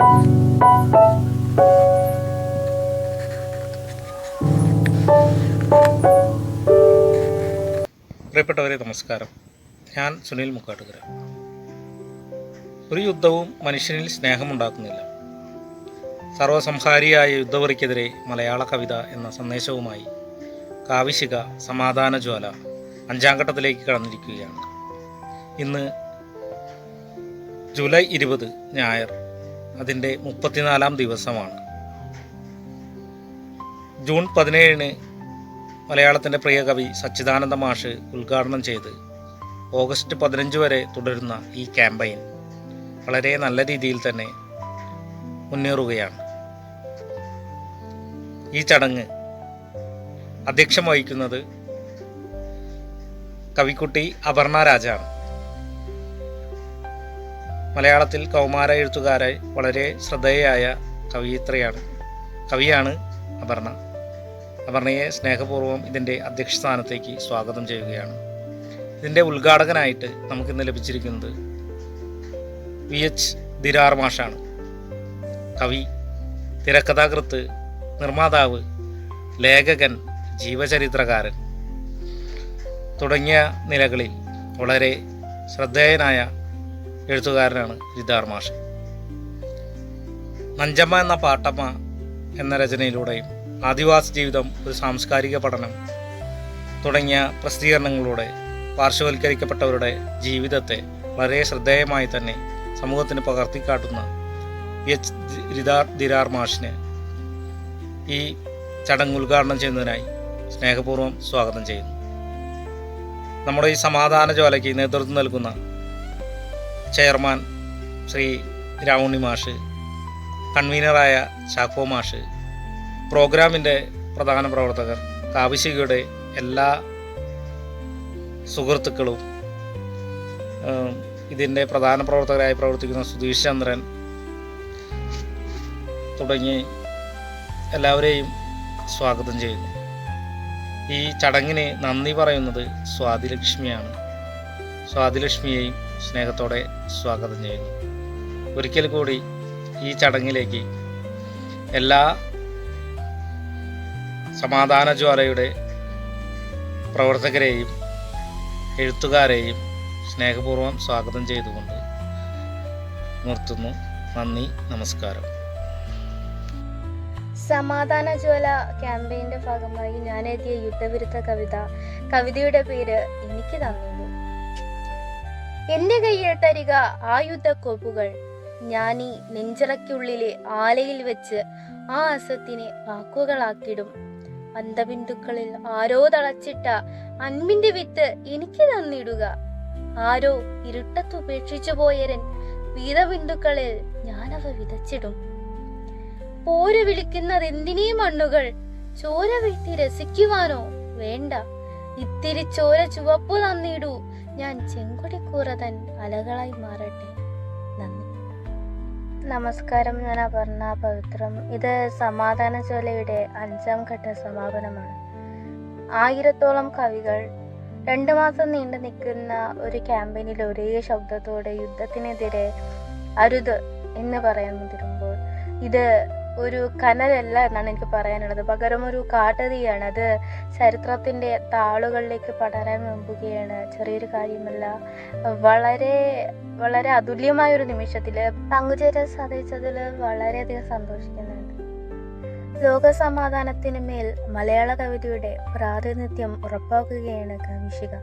പ്രിയപ്പെട്ടവരെ നമസ്കാരം. ഞാൻ സുനിൽ മുക്കാട്ടുകര. ഒരു യുദ്ധവും മനുഷ്യനിൽ സ്നേഹമുണ്ടാക്കുന്നില്ല. സർവസംഹാരിയായ യുദ്ധവറിക്കെതിരെ മലയാള കവിത എന്ന സന്ദേശവുമായി കാവിശിക സമാധാന ജ്വാല അഞ്ചാം ഘട്ടത്തിലേക്ക് കടന്നിരിക്കുകയാണ്. ഇന്ന് ജൂലൈ ഇരുപത് ഞായർ അതിന്റെ മുപ്പത്തിനാലാം ദിവസമാണ്. ജൂൺ പതിനേഴിന് മലയാളത്തിന്റെ പ്രിയ കവി സച്ചിദാനന്ദ മാഷ് ഉദ്ഘാടനം ചെയ്ത് ഓഗസ്റ്റ് പതിനഞ്ച് വരെ തുടരുന്ന ഈ ക്യാമ്പയിൻ വളരെ നല്ല രീതിയിൽ തന്നെ മുന്നേറുകയാണ്. ഈ ചടങ്ങ് അധ്യക്ഷം വഹിക്കുന്നത് കവിക്കുട്ടി അപർണ രാജാണ്. മലയാളത്തിൽ കൗമാര എഴുത്തുകാരായി വളരെ ശ്രദ്ധേയായ കവിയിത്രയാണ്. കവിയാണ് അപർണ. അപർണയെ സ്നേഹപൂർവം ഇതിന്റെ അധ്യക്ഷസ്ഥാനത്തേക്ക് സ്വാഗതം ചെയ്യുകയാണ്. ഇതിന്റെ ഉദ്ഘാടകനായിട്ട് നമുക്കിന്ന് ലഭിച്ചിരിക്കുന്നത് വി. എച്ച്. ദിരാർ മാഷാണ്. കവി തിരക്കഥാകൃത്ത് നിർമ്മാതാവ് ലേഖകൻ ജീവചരിത്രകാരൻ തുടങ്ങിയ നിലകളിൽ വളരെ ശ്രദ്ധേയനായ എഴുത്തുകാരനാണ് ജിദാർ മാഷ്. നഞ്ചമ്മ എന്ന പാട്ടമ്മ എന്ന രചനയിലൂടെയും ആദിവാസി ജീവിതം ഒരു സാംസ്കാരിക പഠനം തുടങ്ങിയ പ്രസിദ്ധീകരണങ്ങളിലൂടെ പാർശ്വവൽക്കരിക്കപ്പെട്ടവരുടെ ജീവിതത്തെ വളരെ ശ്രദ്ധേയമായി തന്നെ സമൂഹത്തിന് പകർത്തിക്കാട്ടുന്ന എച്ച് ദിരാർ ദിരാർ മാഷിനെ ഈ ചടങ്ങ് ഉദ്ഘാടനം ചെയ്യുന്നതിനായി സ്നേഹപൂർവം സ്വാഗതം ചെയ്യുന്നു. നമ്മുടെ ഈ സമാധാന ജ്വാലയ്ക്ക് നേതൃത്വം നൽകുന്ന ചെയർമാൻ ശ്രീ രാവുണ്ണി മാഷ് കൺവീനറായ ചാക്കോ മാഷ് പ്രോഗ്രാമിന്റെ പ്രധാന പ്രവർത്തകർ കാവിശികയുടെ എല്ലാ സുഹൃത്തുക്കളും ഇതിന്റെ പ്രധാന പ്രവർത്തകരായി പ്രവർത്തിക്കുന്ന സുധീഷ് ചന്ദ്രൻ തുടങ്ങി എല്ലാവരെയും സ്വാഗതം ചെയ്യുന്നു. ഈ ചടങ്ങിന് നന്ദി പറയുന്നത് സ്വാതിലക്ഷ്മിയാണ്. സ്വാതിലക്ഷ്മിയെയും സ്നേഹത്തോടെ സ്വാഗതം ചെയ്യുന്നു. ഒരിക്കൽ കൂടി ഈ ചടങ്ങിലേക്ക് എല്ലാ സമാധാന ജ്വാലയുടെ പ്രവർത്തകരെയും എഴുത്തുകാരെയും സ്നേഹപൂർവം സ്വാഗതം ചെയ്തുകൊണ്ട് നിർത്തുന്നു. നന്ദി നമസ്കാരം. സമാധാന ജ്വല ക്യാമ്പയിന്റെ ഭാഗമായി ഞാൻ എഴുതിയ യുദ്ധവിരുദ്ധ കവിത. കവിതയുടെ പേര് എനിക്ക് തന്നിരുന്നു. എന്റെ കയ്യിൽ തരിക ആയുധക്കോപ്പുകൾ. ഞാനീ നെഞ്ചറയ്ക്കുള്ളിലെ ആലയിൽ വെച്ച് ആ അസത്തിനെ വാക്കുകളാക്കിടും. അന്തബിന്ദുക്കളിൽ ആരോ തളച്ചിട്ട അൻപിന്റെ വിത്ത് എനിക്ക് തന്നിടുക. ആരോ ഇരുട്ടത്ത് ഉപേക്ഷിച്ചു പോയരൻ വീതബിന്ദുക്കളിൽ ഞാനവ വിതച്ചിടും. പോര വിളിക്കുന്നത് എന്തിനീ മണ്ണുകൾ? ചോര വീഴ്ത്തി രസിക്കുവാനോ വേണ്ട. ഇത്തിരി ചോര ചുവപ്പ് തന്നിടൂ. ഞാൻ ചെങ്കുടി കൂറതൻ അലകളായി മാറട്ടെ. നന്ദി. നമസ്കാരം ഞാൻ അപർണ പവിത്രം. ഇത് സമാധാന ജ്വലയുടെ അഞ്ചാം ഘട്ട സമാപനമാണ്. ആയിരത്തോളം കവികൾ രണ്ടു മാസം നീണ്ടു നിൽക്കുന്ന ഒരു ക്യാമ്പയിനിൽ ഒരേ ശബ്ദത്തോടെ യുദ്ധത്തിനെതിരെ അരുത് എന്ന് പറയാൻ മുതിരുമ്പോൾ ഇത് ഒരു കനലല്ല എന്നാണ് എനിക്ക് പറയാനുള്ളത്. പകരം ഒരു കാട്ടുതീയാണ്. അത് ചരിത്രത്തിന്റെ താളുകളിലേക്ക് പടരാൻ വെമ്പുകയാണ് ചെറിയൊരു കാര്യമല്ല. വളരെ വളരെ അതുല്യമായ ഒരു നിമിഷത്തിൽ പങ്കുചേരാൻ സാധിച്ചതിൽ വളരെയധികം സന്തോഷിക്കുന്നുണ്ട്. ലോക സമാധാനത്തിന് മേൽ മലയാള കവിതയുടെ പ്രാതിനിധ്യം ഉറപ്പാക്കുകയാണ് കവിശിക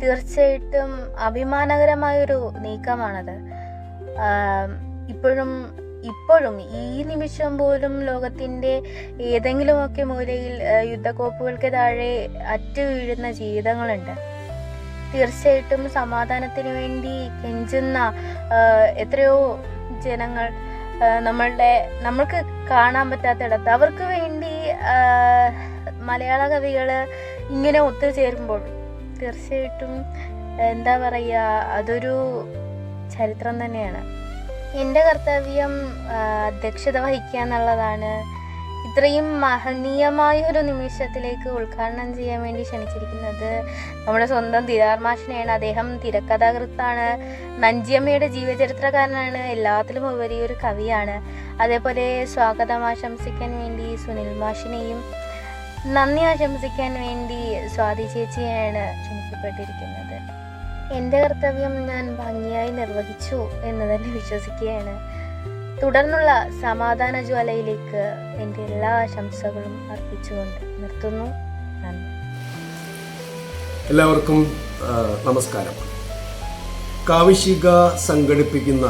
തീർച്ചയായിട്ടും അഭിമാനകരമായൊരു നീക്കമാണത്. ഇപ്പോഴും ഇപ്പോഴും ഈ നിമിഷം പോലും ലോകത്തിന്റെ ഏതെങ്കിലുമൊക്കെ മൂലയിൽ യുദ്ധക്കോപ്പുകൾക്ക് താഴെ അറ്റു വീഴുന്ന ജീവിതങ്ങളുണ്ട്. തീർച്ചയായിട്ടും സമാധാനത്തിന് വേണ്ടി കെഞ്ചുന്ന എത്രയോ ജനങ്ങൾ നമ്മളുടെ നമ്മൾക്ക് കാണാൻ പറ്റാത്തിടത്ത് അവർക്ക് വേണ്ടി മലയാള കവികൾ ഇങ്ങനെ ഒത്തുചേരുമ്പോൾ തീർച്ചയായിട്ടും എന്താ പറയുക അതൊരു ചരിത്രം തന്നെയാണ്. എന്റെ കർത്തവ്യം അധ്യക്ഷത വഹിക്കുക എന്നുള്ളതാണ്. ഇത്രയും മഹനീയമായ ഒരു നിമിഷത്തിലേക്ക് ഉദ്ഘാടനം ചെയ്യാൻ വേണ്ടി ക്ഷണിച്ചിരിക്കുന്നത് നമ്മുടെ സ്വന്തം ദിദാർ മാഷിനെയാണ്. അദ്ദേഹം തിരക്കഥാകൃത്താണ്. നഞ്ചിയമ്മയുടെ ജീവചരിത്രകാരനാണ്. എല്ലാത്തിലും ഉപരി ഒരു കവിയാണ്. അതേപോലെ സ്വാഗതം ആശംസിക്കാൻ വേണ്ടി സുനിൽ മാഷിനെയും നന്ദി ആശംസിക്കാൻ വേണ്ടി സ്വാതി ചേച്ചിയാണ് ക്ഷണിക്കപ്പെട്ടിരിക്കുന്നത്. എന്റെ കർത്തവ്യം ഞാൻ ഭംഗിയായി നിർവഹിച്ചു എന്ന് തന്നെ വിശ്വസിക്കുകയാണ്. തുടർന്നുള്ള സമാധാന ജ്വാലയിലേക്ക് എന്റെ എല്ലാ ആശംസകളും അർപ്പിച്ചുകൊണ്ട് നിർത്തുന്നു. എല്ലാവർക്കും നമസ്കാരം. കാവിശിക സംഘടിപ്പിക്കുന്ന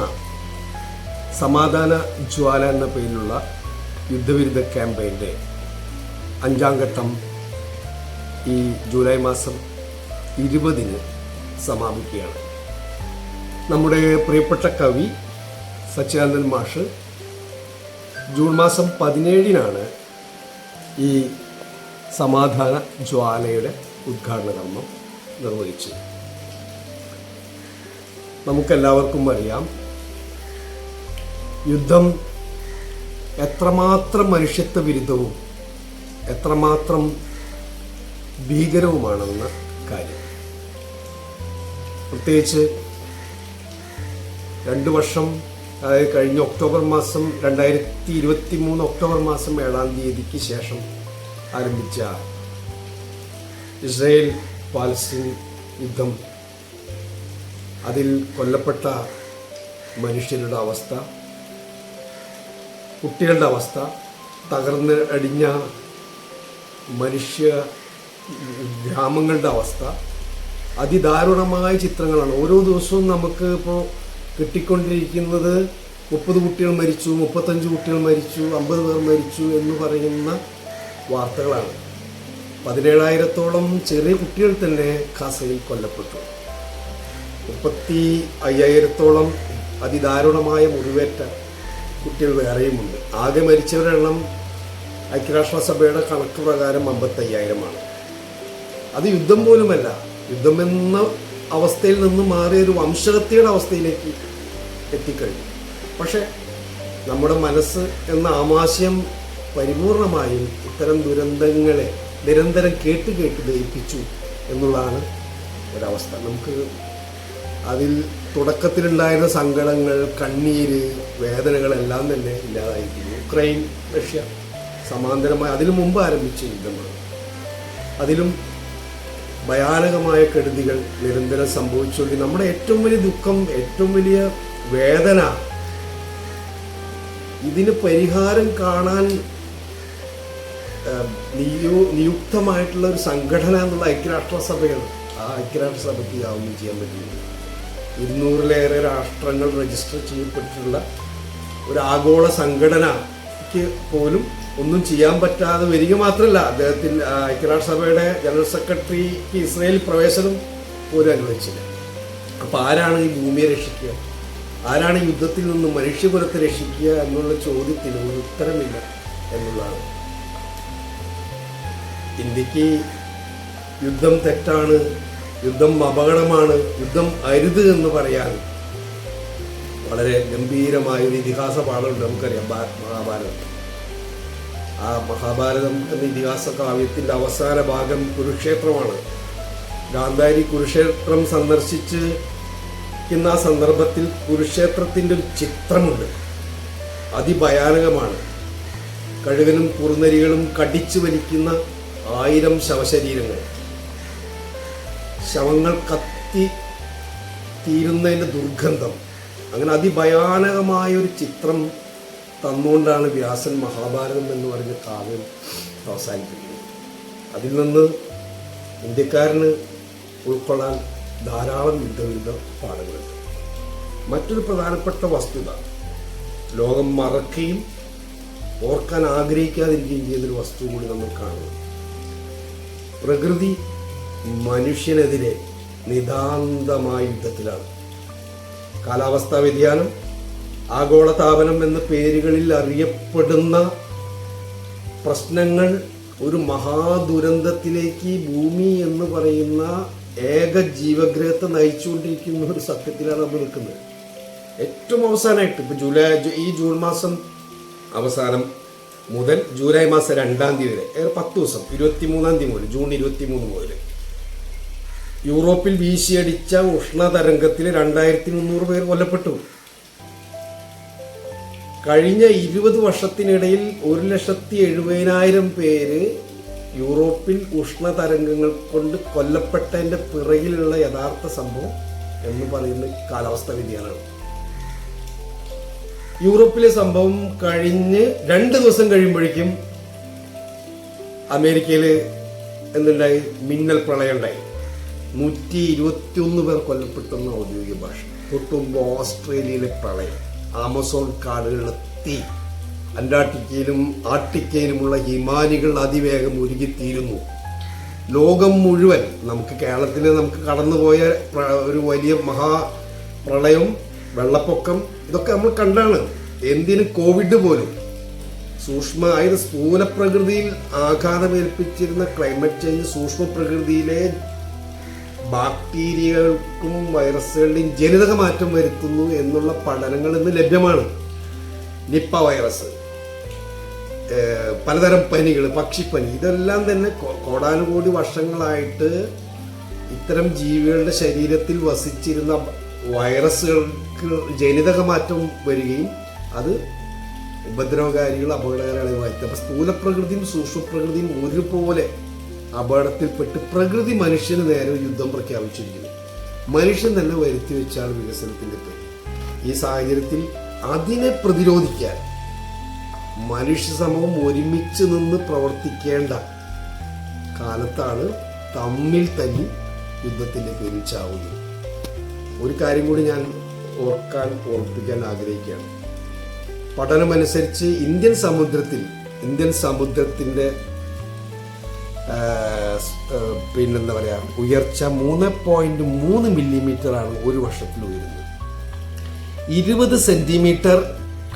സമാധാന ജ്വാല എന്ന പേരിലുള്ള യുദ്ധവിരുദ്ധ ക്യാമ്പയിന്റെ അഞ്ചാം ഘട്ടം ഈ ജൂലൈ മാസം ഇരുപതിന് സമാപിക്കുകയാണ്. നമ്മുടെ പ്രിയപ്പെട്ട കവി സച്ചിദാനന്ദൻ മാഷ് ജൂൺ മാസം പതിനേഴിനാണ് ഈ സമാധാന ജ്വാലയുടെ ഉദ്ഘാടന കർമ്മം നിർവഹിച്ചത്. നമുക്കെല്ലാവർക്കും അറിയാം യുദ്ധം എത്രമാത്രം മനുഷ്യത്വ വിരുദ്ധവും എത്രമാത്രം ഭീകരവുമാണെന്ന കാര്യം. പ്രത്യേകിച്ച് രണ്ട് വർഷം അതായത് കഴിഞ്ഞ ഒക്ടോബർ മാസം രണ്ടായിരത്തി ഇരുപത്തി മൂന്ന് ഒക്ടോബർ മാസം ഏഴാം തീയതിക്ക് ശേഷം ആരംഭിച്ച ഇസ്രയേൽ പാലസ്തീൻ യുദ്ധം. അതിൽ കൊല്ലപ്പെട്ട മനുഷ്യരുടെ അവസ്ഥ കുട്ടികളുടെ അവസ്ഥ തകർന്ന് അടിഞ്ഞ മനുഷ്യ ഗ്രാമങ്ങളുടെ അവസ്ഥ അതിദാരുണമായ ചിത്രങ്ങളാണ്. ഓരോ ദിവസവും നമുക്ക് ഇപ്പോൾ കിട്ടിക്കൊണ്ടിരിക്കുന്നത് മുപ്പത് കുട്ടികൾ മരിച്ചു മുപ്പത്തഞ്ച് കുട്ടികൾ മരിച്ചു അമ്പത് പേർ മരിച്ചു എന്ന് പറയുന്ന വാർത്തകളാണ്. പതിനേഴായിരത്തോളം ചെറിയ കുട്ടികൾ തന്നെ ഖാസയിൽ കൊല്ലപ്പെട്ടു. മുപ്പത്തി അയ്യായിരത്തോളം അതിദാരുണമായ മുറിവേറ്റ കുട്ടികൾ വേറെയുമുണ്ട്. ആകെ മരിച്ചവരുടെ എണ്ണം ഐക്യരാഷ്ട്രസഭയുടെ കണക്ക് പ്രകാരം അമ്പത്തയ്യായിരമാണ്. അത് യുദ്ധം പോലുമല്ല. യുദ്ധം എന്ന അവസ്ഥയിൽ നിന്ന് മാറിയ ഒരു വംശഹത്യയുടെ അവസ്ഥയിലേക്ക് എത്തിക്കഴിഞ്ഞു. പക്ഷേ നമ്മുടെ മനസ്സ് എന്ന ആമാശയം പരിപൂർണമായും ഇത്തരം ദുരന്തങ്ങളെ നിരന്തരം കേട്ട് കേട്ട് ദയിപ്പിച്ചു എന്നുള്ളതാണ് ഒരവസ്ഥ. നമുക്ക് അതിൽ തുടക്കത്തിലുണ്ടായിരുന്ന സങ്കടങ്ങൾ കണ്ണീര് വേദനകളെല്ലാം തന്നെ ഇല്ലാതായിരിക്കുന്നു യുക്രൈൻ റഷ്യ സമാന്തരമായി അതിനു മുമ്പ് ആരംഭിച്ച യുദ്ധമാണ്. അതിലും ഭയാനകമായ കെടുതികൾ നിരന്തരം സംഭവിച്ചുകൊണ്ട് നമ്മുടെ ഏറ്റവും വലിയ ദുഃഖം ഏറ്റവും വലിയ വേദന ഇതിന് പരിഹാരം കാണാൻ നിയോ നിയുക്തമായിട്ടുള്ള ഒരു സംഘടന എന്നുള്ള ഐക്യരാഷ്ട്രസഭയാണ്. ആ ഐക്യരാഷ്ട്രസഭയ്ക്ക് യാതൊന്നും ചെയ്യാൻ പറ്റില്ല. ഇരുന്നൂറിലേറെ രാഷ്ട്രങ്ങൾ രജിസ്റ്റർ ചെയ്യപ്പെട്ടിട്ടുള്ള ഒരു ആഗോള സംഘടനയ്ക്ക് പോലും ഒന്നും ചെയ്യാൻ പറ്റാതെ വരിക മാത്രമല്ല അദ്ദേഹത്തിന് ഐക്യരാഷ്ട്രസഭയുടെ ജനറൽ സെക്രട്ടറിക്ക് ഇസ്രയേൽ പ്രവേശനം പോലും അനുവദിച്ചില്ല. അപ്പോൾ ആരാണ് ഈ ഭൂമിയെ രക്ഷിക്കുക? ആരാണ് യുദ്ധത്തിൽ നിന്ന് മനുഷ്യപുരത്തെ രക്ഷിക്കുക എന്നുള്ള ചോദ്യത്തിന് ഒരു ഉത്തരമില്ല എന്നുള്ളതാണ്. ഇന്ത്യയ്ക്ക് യുദ്ധം തെറ്റാണ് യുദ്ധം അപകടമാണ് യുദ്ധം അരുത് എന്ന് പറയാൻ വളരെ ഗംഭീരമായ ഒരു ഇതിഹാസ പാഠമുണ്ട് നമുക്കറിയാം മഹാഭാരതം. ആ മഹാഭാരതം എന്ന ഇതിഹാസ കാവ്യത്തിന്റെ അവസാന ഭാഗം കുരുക്ഷേത്രമാണ്. ഗാന്ധാരി കുരുക്ഷേത്രം സന്ദർശിച്ച് ഇന്ന ആ സന്ദർഭത്തിൽ കുരുക്ഷേത്രത്തിന്റെ ഒരു ചിത്രമുണ്ട്. അതിഭയാനകമാണ്. കഴുകനും കുറുനരികളും കടിച്ചു വലിക്കുന്ന ആയിരം ശവശരീരങ്ങൾ. ശവങ്ങൾ കത്തി തീരുന്നതിന്റെ ദുർഗന്ധം. അങ്ങനെ അതിഭയാനകമായ ഒരു ചിത്രം തന്നുകൊണ്ടാണ് വ്യാസൻ മഹാഭാരതം എന്ന് പറഞ്ഞ കാവ്യം അവസാനിപ്പിക്കുന്നത്. അതിൽ നിന്ന് ഇന്ത്യക്കാരന് ഉൾക്കൊള്ളാൻ ധാരാളം യുദ്ധവിരുദ്ധ പാഠങ്ങളുണ്ട്. മറ്റൊരു പ്രധാനപ്പെട്ട വസ്തുത ലോകം മറക്കുകയും ഓർക്കാൻ ആഗ്രഹിക്കാതിരിക്കുകയും ചെയ്യുന്നൊരു വസ്തു കൂടി നമ്മൾ കാണുന്നു. പ്രകൃതി മനുഷ്യനെതിരെ നിതാന്തമായ യുദ്ധത്തിലാണ് കാലാവസ്ഥാ വ്യതിയാനം ആഗോളതാപനം എന്ന പേരുകളിൽ അറിയപ്പെടുന്ന പ്രശ്നങ്ങൾ ഒരു മഹാദുരന്തത്തിലേക്ക് ഭൂമി എന്ന് പറയുന്ന ഏക ജീവഗ്രഹത്തെ നയിച്ചുകൊണ്ടിരിക്കുന്ന ഒരു സത്യത്തിലാണ് നമ്മൾ നിൽക്കുന്നത്. ഏറ്റവും അവസാനമായിട്ട് ഇപ്പൊ ജൂലൈ ഈ ജൂൺ മാസം അവസാനം മുതൽ ജൂലൈ മാസം രണ്ടാം തീയതി വരെ ഏറെ പത്ത് ദിവസം ഇരുപത്തി മൂന്നാം തീയതി മുതൽ ജൂൺ ഇരുപത്തി മൂന്ന് മുതൽ. യൂറോപ്പിൽ വീശിയടിച്ച ഉഷ്ണതരംഗത്തിൽ രണ്ടായിരത്തി മുന്നൂറ് പേർ കൊല്ലപ്പെട്ടു. കഴിഞ്ഞ ഇരുപത് വർഷത്തിനിടയിൽ ഒരു ലക്ഷത്തി എഴുപതിനായിരം പേര് യൂറോപ്പിൽ ഉഷ്ണതരംഗങ്ങൾ കൊണ്ട് കൊല്ലപ്പെട്ടതിന്റെ പിറകിലുള്ള യഥാർത്ഥ സംഭവം എന്ന് പറയുന്ന കാലാവസ്ഥ വ്യതിയാനമാണ്. യൂറോപ്പിലെ സംഭവം കഴിഞ്ഞ് രണ്ട് ദിവസം കഴിയുമ്പോഴേക്കും അമേരിക്കയിൽ എന്തുണ്ടായി? മിന്നൽ പ്രളയം ഉണ്ടായി. നൂറ്റി ഇരുപത്തി ഒന്ന് പേർ കൊല്ലപ്പെട്ടെന്ന ഔദ്യോഗിക ഭാഷ. തൊട്ടുമുമ്പ് ഓസ്ട്രേലിയയിലെ പ്രളയം. ആമസോൺ കാടുകളിലെ തീ അന്റാർട്ടിക്കയിലും ആർട്ടിക്കയിലുമുള്ള ഹിമാനികൾ അതിവേഗം ഉരുകിത്തീരുന്നു. ലോകം മുഴുവൻ നമുക്ക് കേരളത്തിൽ നമുക്ക് കടന്നുപോയ ഒരു വലിയ മഹാ പ്രളയം വെള്ളപ്പൊക്കം ഇതൊക്കെ നമ്മൾ കണ്ടാണ്. എന്തിന് കോവിഡ് പോലും? സൂക്ഷ്മ അതായത് സ്ഥൂല പ്രകൃതിയിൽ ആഘാതമേൽപ്പിച്ചിരുന്ന ക്ലൈമറ്റ് ചേഞ്ച് സൂക്ഷ്മ പ്രകൃതിയിലെ ബാക്ടീരിയകൾക്കും വൈറസുകളുടെയും ജനിതക മാറ്റം വരുത്തുന്നു എന്നുള്ള പഠനങ്ങൾ ഇന്ന് ലഭ്യമാണ്. നിപ്പ വൈറസ് പലതരം പനികൾ പക്ഷിപ്പനി ഇതെല്ലാം തന്നെ കോടാനുകോടി വർഷങ്ങളായിട്ട് ഇത്തരം ജീവികളുടെ ശരീരത്തിൽ വസിച്ചിരുന്ന വൈറസുകൾക്ക് ജനിതക മാറ്റം വരികയും അത് ഉപദ്രവകാരികൾ അപകടകാരികളായി മാറ്റി. അപ്പൊ സ്ഥൂലപ്രകൃതിയും സൂക്ഷ്മപ്രകൃതിയും ഒരുപോലെ അപകടത്തിൽപ്പെട്ട് പ്രകൃതി മനുഷ്യന് നേരെ യുദ്ധം പ്രഖ്യാപിച്ചിരിക്കുന്നു. മനുഷ്യൻ തന്നെ വരുത്തി വെച്ചാണ് വികസനത്തിന്റെ പേര്. ഈ സാഹചര്യത്തിൽ അതിനെ പ്രതിരോധിക്കാൻ മനുഷ്യ സമൂഹം ഒരുമിച്ച് നിന്ന് പ്രവർത്തിക്കേണ്ട കാലത്താണ് തമ്മിൽ തന്നെ യുദ്ധത്തിന്റെ പേരിൽ ചാവുന്നത്. ഒരു കാര്യം കൂടി ഞാൻ ഓർക്കാൻ ഓർപ്പിക്കാൻ ആഗ്രഹിക്കുകയാണ്. പഠനമനുസരിച്ച് ഇന്ത്യൻ സമുദ്രത്തിൽ ഇന്ത്യൻ സമുദ്രത്തിന്റെ പിന്നെന്താ പറയുക ഉയർച്ച മൂന്ന് പോയിന്റ് മൂന്ന് മില്ലിമീറ്റർ ആണ് ഒരു വർഷത്തിൽ ഉയരുന്നത്. ഇരുപത് സെന്റിമീറ്റർ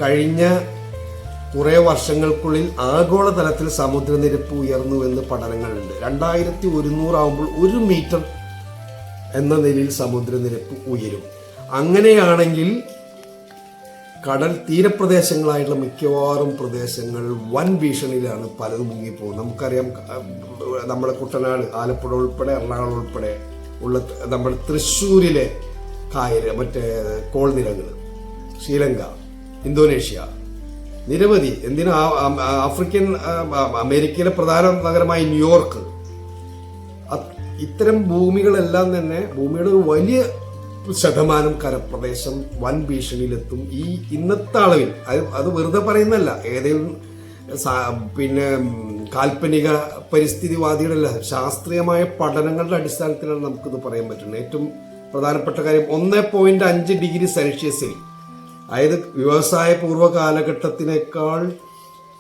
കഴിഞ്ഞ കുറേ വർഷങ്ങൾക്കുള്ളിൽ ആഗോളതലത്തിൽ സമുദ്രനിരപ്പ് ഉയർന്നു എന്ന് പഠനങ്ങളുണ്ട്. രണ്ടായിരത്തി ഒരുന്നൂറാവുമ്പോൾ ഒരു മീറ്റർ എന്ന നിലയിൽ സമുദ്രനിരപ്പ് ഉയരും. അങ്ങനെയാണെങ്കിൽ കടൽ തീരപ്രദേശങ്ങളായിട്ടുള്ള മിക്കവാറും പ്രദേശങ്ങൾ വൻ ഭീഷണിയിലാണ് പലതും മുങ്ങിപ്പോകുന്നത്. നമുക്കറിയാം നമ്മുടെ കുട്ടനാട് ആലപ്പുഴ ഉൾപ്പെടെ എറണാകുളം ഉൾപ്പെടെ ഉള്ള നമ്മുടെ തൃശ്ശൂരിലെ കായൽ മറ്റേ കോൾനിലങ്ങൾ ശ്രീലങ്ക ഇന്തോനേഷ്യ നിരവധി. എന്തിനാ ആഫ്രിക്കൻ അമേരിക്കയിലെ പ്രധാന നഗരമായ ന്യൂയോർക്ക്. ഇത്തരം ഭൂമികളെല്ലാം തന്നെ ഭൂമിയുടെ വലിയ ശതമാനം കരപ്രദേശം വൻ ഭീഷണിയിലെത്തും. ഈ ഇന്നത്തെ അളവിൽ. അത് അത് വെറുതെ പറയുന്നല്ല ഏതെങ്കിലും പിന്നെ കാൽപ്പനിക പരിസ്ഥിതിവാദികളല്ല. ശാസ്ത്രീയമായ പഠനങ്ങളുടെ അടിസ്ഥാനത്തിലാണ് നമുക്കിത് പറയാൻ പറ്റുന്നത്. ഏറ്റവും പ്രധാനപ്പെട്ട കാര്യം ഒന്ന് പോയിന്റ് അഞ്ച് ഡിഗ്രി സെൽഷ്യസിൽ. അതായത് വ്യവസായ പൂർവ കാലഘട്ടത്തിനേക്കാൾ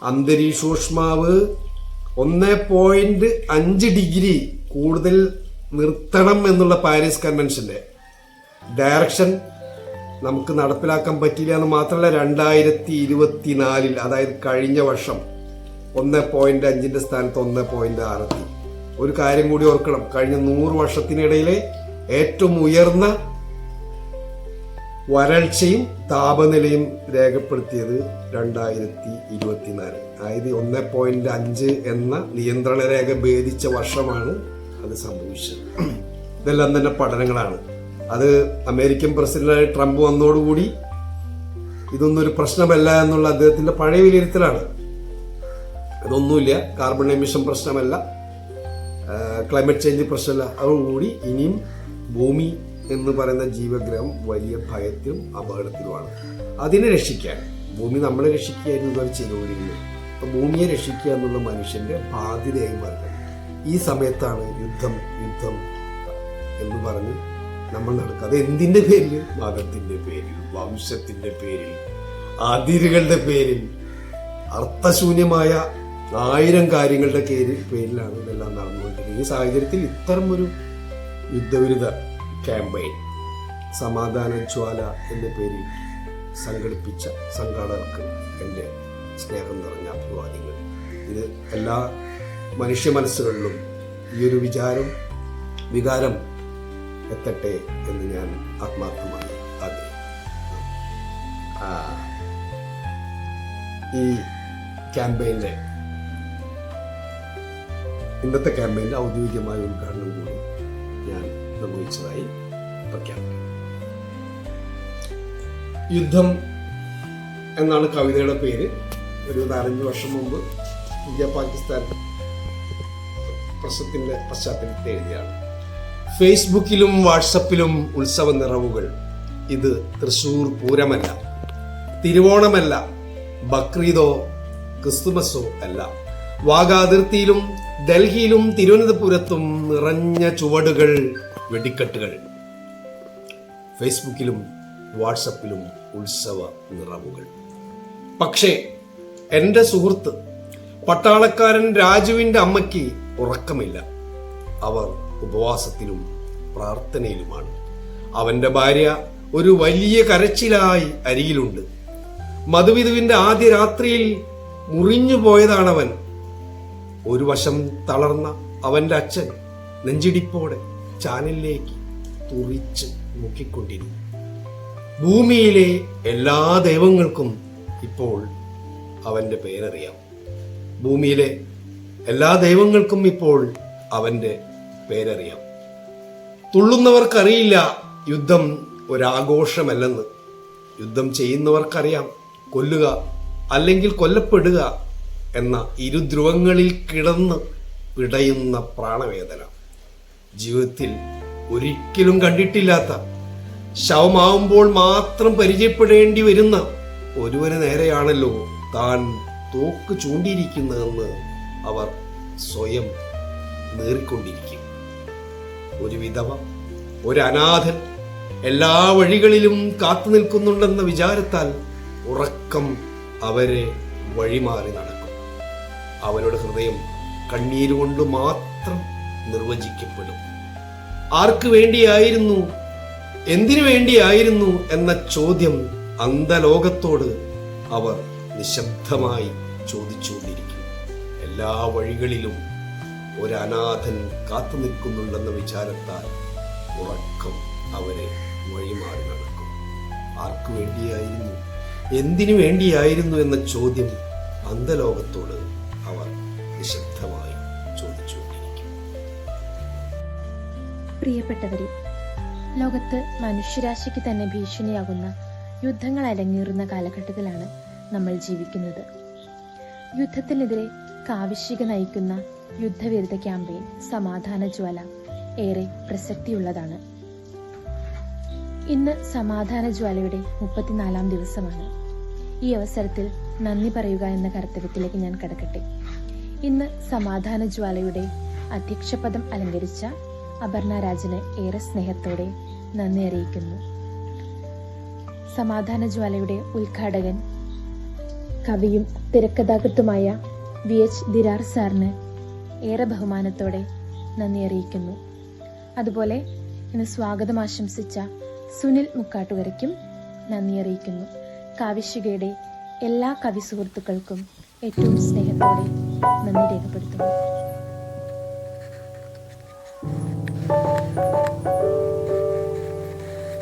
അന്തരീക്ഷോഷ്മാവ് ഒന്ന് പോയിന്റ് അഞ്ച് ഡിഗ്രി കൂടുതൽ നിർത്തണം എന്നുള്ള പാരീസ് കൺവെൻഷന്റെ ഡയറക്ഷൻ നമുക്ക് നടപ്പിലാക്കാൻ പറ്റില്ല എന്ന് മാത്രമല്ല രണ്ടായിരത്തി ഇരുപത്തിനാലിൽ അതായത് കഴിഞ്ഞ വർഷം ഒന്ന് പോയിന്റ് അഞ്ചിന്റെ സ്ഥാനത്ത് ഒന്ന് പോയിന്റ് ആറെത്തി ഒരു കാര്യം കൂടി ഓർക്കണം കഴിഞ്ഞ നൂറ് വർഷത്തിനിടയിലെ ഏറ്റവും ഉയർന്ന വരൾച്ചയും താപനിലയും രേഖപ്പെടുത്തിയത് രണ്ടായിരത്തി ഇരുപത്തിനാല് അതായത് ഒന്ന് പോയിന്റ് അഞ്ച് എന്ന നിയന്ത്രണ രേഖ ഭേദിച്ച വർഷമാണ് അത് സംഭവിച്ചത്. ഇതെല്ലാം തന്നെ പഠനങ്ങളാണ്. അത് അമേരിക്കൻ പ്രസിഡന്റായ ട്രംപ് വന്നതോടുകൂടി ഇതൊന്നും ഒരു പ്രശ്നമല്ല എന്നുള്ള അദ്ദേഹത്തിന്റെ പഴയ വിലയിരുത്തലാണ്. അതൊന്നുമില്ല കാർബൺ എമിഷൻ പ്രശ്നമല്ല ക്ലൈമറ്റ് ചേഞ്ച് പ്രശ്നമല്ല. അതോടുകൂടി ഇനിയും ഭൂമി എന്ന് പറയുന്ന ജീവഗ്രഹം വലിയ ഭയത്തിലും അപകടത്തിലുമാണ്. അതിനെ രക്ഷിക്കാൻ ഭൂമി നമ്മളെ രക്ഷിക്കുകയായിരുന്നു ഇതുവരെ ചെയ്തുകൊണ്ടിരുന്നത്. അപ്പൊ ഭൂമിയെ രക്ഷിക്കുക എന്നുള്ള മനുഷ്യന്റെ ബാധ്യതയായി മാറുന്നത്. ഈ സമയത്താണ് യുദ്ധം യുദ്ധം എന്ന് പറഞ്ഞ് നമ്മൾ നടക്കുക. അത് എന്തിന്റെ പേരിൽ? മതത്തിന്റെ പേരിൽ വംശത്തിന്റെ പേരിൽ അതിരുകളുടെ പേരിൽ അർത്ഥശൂന്യമായ ആയിരം കാര്യങ്ങളുടെ പേരിൽ പേരിലാണ് ഇതെല്ലാം നടന്നുകൊണ്ടിരിക്കുന്നത്. ഈ സാഹചര്യത്തിൽ ഇത്തരം ഒരു യുദ്ധവിരുദ്ധ ക്യാമ്പയിൻ സമാധാന ജ്വാല എന്ന പേരിൽ സംഘടിപ്പിച്ച സംഘാടകർക്ക് എന്റെ സ്നേഹം നിറഞ്ഞ അഭിവാദ്യങ്ങൾ. ഇത് എല്ലാ മനുഷ്യ മനസ്സുകളിലും ഈ ഒരു വിചാരം വികാരം എത്തട്ടെ എന്ന് ഞാൻ ആത്മാർത്ഥമായി ആഗ്രഹിക്കുന്നു. ഈ ക്യാമ്പയിന്റെ ഇന്നത്തെ ക്യാമ്പയിന്റെ ഔദ്യോഗികമായ ഉദ്ഘാടനം കൂടി ഞാൻ നിർവഹിച്ചതായി പ്രഖ്യാപിക്കുന്നു. യുദ്ധം എന്നാണ് കവിതയുടെ പേര്. ഒരു നാലഞ്ച് വർഷം മുമ്പ് ഇന്ത്യ പാകിസ്ഥാൻ പ്രശ്നത്തിന്റെ പശ്ചാത്തലത്തിൽ എഴുതിയാണ്. ഫേസ്ബുക്കിലും വാട്സപ്പിലും ഉത്സവ നിറവുകൾ. ഇത് തൃശൂർ പൂരമല്ല. തിരുവോണമല്ല. ബക്രീദോ ക്രിസ്തുമസോ അല്ല. വാഗാതിർത്തിയിലും ഡൽഹിയിലും തിരുവനന്തപുരത്തും നിറഞ്ഞ ചുവടുകൾ വെടിക്കെട്ടുകൾ. ഫേസ്ബുക്കിലും വാട്സപ്പിലും ഉത്സവ നിറവുകൾ. പക്ഷേ എന്റെ സുഹൃത്ത് പട്ടാളക്കാരൻ രാജുവിന്റെ അമ്മയ്ക്ക് ഉറക്കമില്ല. അവർ ഉപവാസത്തിലും പ്രാർത്ഥനയിലുമാണ്. അവന്റെ ഭാര്യ ഒരു വലിയ കരച്ചിലായി അരികിലുണ്ട്. മധുവിധുവിന്റെ ആദ്യ രാത്രിയിൽ മുറിഞ്ഞു പോയതാണവൻ. ഒരു വശം തളർന്ന അവന്റെ അച്ഛൻ നെഞ്ചിടിപ്പോടെ ചാനലിലേക്ക് തുറിച്ച് നോക്കിക്കൊണ്ടിരുന്നു. ഭൂമിയിലെ എല്ലാ ദൈവങ്ങൾക്കും ഇപ്പോൾ അവന്റെ പേരറിയാം. ഭൂമിയിലെ എല്ലാ ദൈവങ്ങൾക്കും ഇപ്പോൾ അവന്റെ പേരറിയാം. തുള്ളുന്നവർക്കറിയില്ല യുദ്ധം ഒരാഘോഷമല്ലെന്ന്. യുദ്ധം ചെയ്യുന്നവർക്കറിയാം കൊല്ലുക അല്ലെങ്കിൽ കൊല്ലപ്പെടുക എന്ന ഇരുധ്രുവങ്ങളിൽ കിടന്ന് പിടയുന്ന പ്രാണവേദന. ജീവിതത്തിൽ ഒരിക്കലും കണ്ടിട്ടില്ലാത്ത ശവമാവുമ്പോൾ മാത്രം പരിചയപ്പെടേണ്ടി വരുന്ന ഒരുവന് നേരെയാണല്ലോ താൻ തോക്ക് ചൂണ്ടിയിരിക്കുന്നതെന്ന് അവർ സ്വയം നേറിക്കൊണ്ടിരിക്കും. ഒരു വിധവ ഒരു അനാഥൻ എല്ലാ വഴികളിലും കാത്തു നിൽക്കുന്നുണ്ടെന്ന വിചാരത്താൽ ഉറക്കം അവരെ വഴിമാറി നടക്കും. അവരുടെ ഹൃദയം കണ്ണീരുകൊണ്ട് മാത്രം നിർവചിക്കപ്പെടും. ആർക്ക് വേണ്ടിയായിരുന്നു എന്തിനു വേണ്ടിയായിരുന്നു എന്ന ചോദ്യം അന്തലോകത്തോട് അവർ നിശബ്ദമായി ചോദിച്ചുകൊണ്ടിരിക്കും. എല്ലാ വഴികളിലും ഒരു അനാഥൻ കാത്തു നിൽക്കുന്നുണ്ടെന്ന വിചാരത്താൽ ഉറക്കം അവരെ വഴിമാറി നടക്കും. ആർക്കു വേണ്ടിയായിരുന്നു? എന്തിനു വേണ്ടിയായിരുന്നു എന്ന ചോദ്യം അന്തലോകത്തോട് അവർ നിശബ്ദമായി ചോദിച്ചുകൊണ്ടിരിക്കും. പ്രിയപ്പെട്ടവരെ ലോകത്ത് മനുഷ്യരാശിക്ക് തന്നെ ഭീഷണിയാകുന്ന യുദ്ധങ്ങൾ അരങ്ങേറുന്ന കാലഘട്ടത്തിലാണ് നമ്മൾ ജീവിക്കുന്നത്. യുദ്ധത്തിനെതിരെ കാവിശിക നയിക്കുന്ന യുദ്ധവിരുദ്ധ ക്യാമ്പയിൻ സമാധാന ജ്വാല ഏറെ പ്രസക്തിയുള്ളതാണ്. ഇന്ന് സമാധാന ജ്വാലയുടെ മുപ്പത്തിനാലാം ദിവസമാണ്. ഈ അവസരത്തിൽ നന്ദി പറയുക എന്ന കർത്തവ്യത്തിലേക്ക് ഞാൻ കടക്കട്ടെ. ഇന്ന് സമാധാന ജ്വാലയുടെ അധ്യക്ഷപദം അലങ്കരിച്ച അപർണ രാജന് ഏറെ സ്നേഹത്തോടെ നന്ദി അറിയിക്കുന്നു. സമാധാന ജ്വാലയുടെ ഉദ്ഘാടകൻ കവിയും തിരക്കഥാകൃത്തുമായ വി എച്ച് ദിരാർ സാറിന് ഏറെ ബഹുമാനത്തോടെ നന്ദി അറിയിക്കുന്നു. അതുപോലെ ഇന്ന് സ്വാഗതം ആശംസിച്ച സുനിൽ മുക്കാട്ടുകരയ്ക്കും നന്ദി അറിയിക്കുന്നു. കാവിശികയുടെ എല്ലാ കവി സുഹൃത്തുക്കൾക്കും ഏറ്റവും സ്നേഹത്തോടെ നന്ദി രേഖപ്പെടുത്തുന്നു.